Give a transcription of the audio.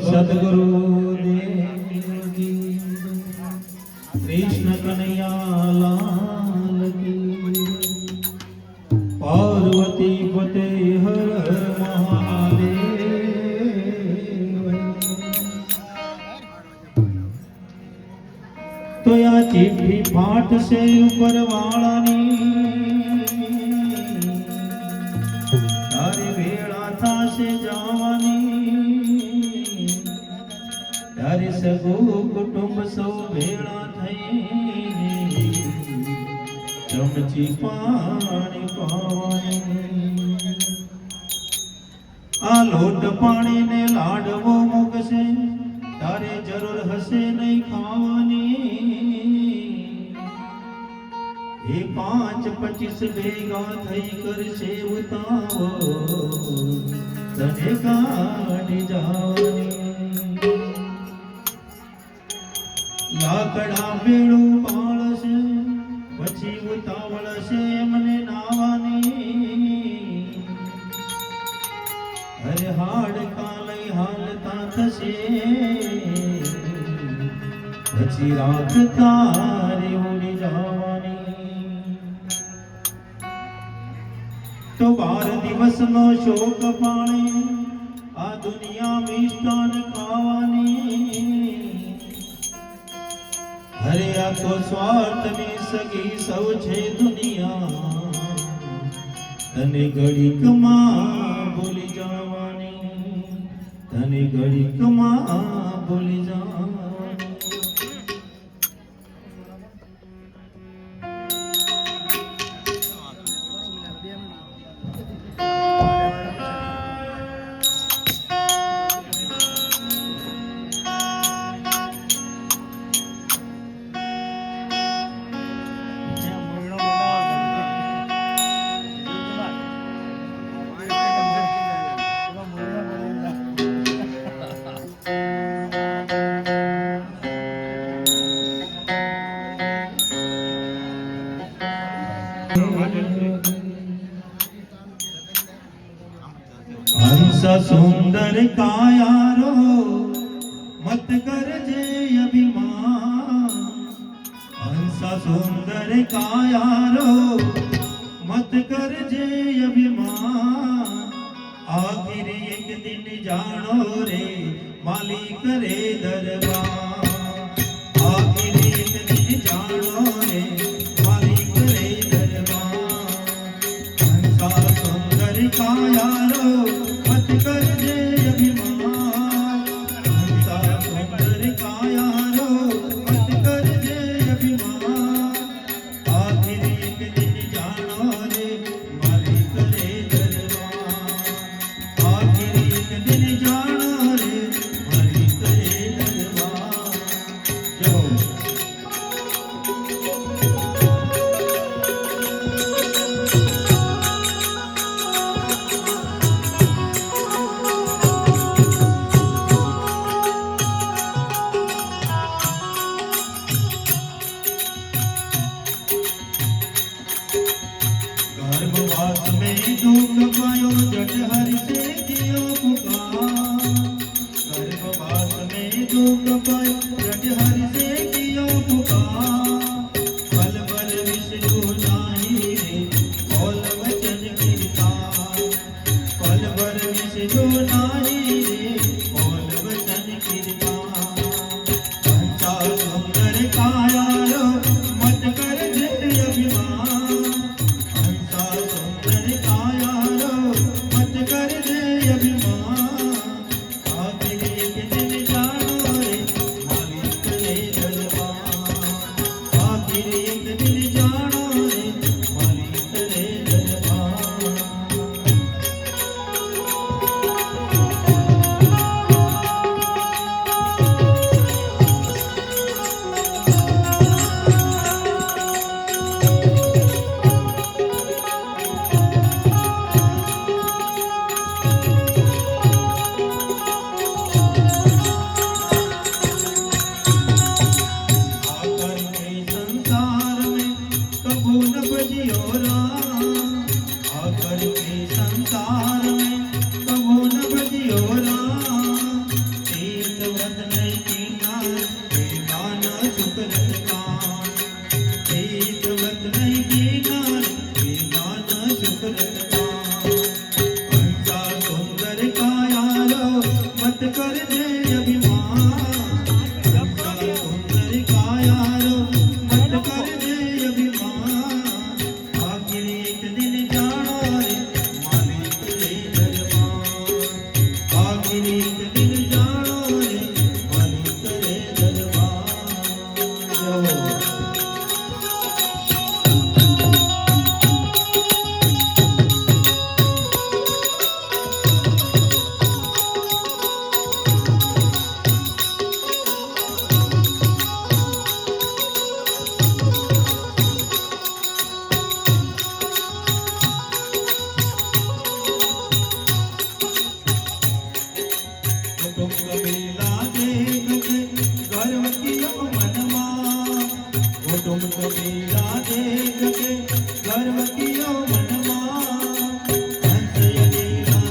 सदगुरु कृष्ण कन्हैया पार्वती पते हर महादेव। तो या चिट्ठी पाठ से ऊपर वाला नी। સગું કુટુંબ સૌ ભેળા થઈને ચમચી પાણી પાવાની આ લોટ પાણી ને લાડવો મૂકશે તારે જરૂર હશે નહીં ખાવાની એ પાંચ પચીસ ભેગા થઈ કરશે ઉતાવો તને કાઢી જવાની લાકડા બેડું બાળશે પછી ઉતાવળશે મને નાવાની. અરે હાડ કાલઈ હાલતા થશે, પછી રાત તારી ઉડી જવાની. તો બાર દિવસનો શોક પાણે આ દુનિયા મિષ્ટાન ખાવાની. અરે આખો સ્વાર્થ સ્વાર્થની સગી સૌ છે દુનિયા. તને ઘડીકમાં ભૂલી જવાની. તને ઘડીકમાં હંસ કાયા રો મત કરજે અભિમાન હંસ સુંદર કાયારો મત કરજે અભિમાન આખિર એક દિન જાણો રે માલિક રે દરબાર આખિર એક દિન જાણો રે માલિક રે દરબાર હંસ સુંદર કાયારો મત ગપાય રજહારી સે દેખ ગર્વતીઓ મનમાં હંસય લીલા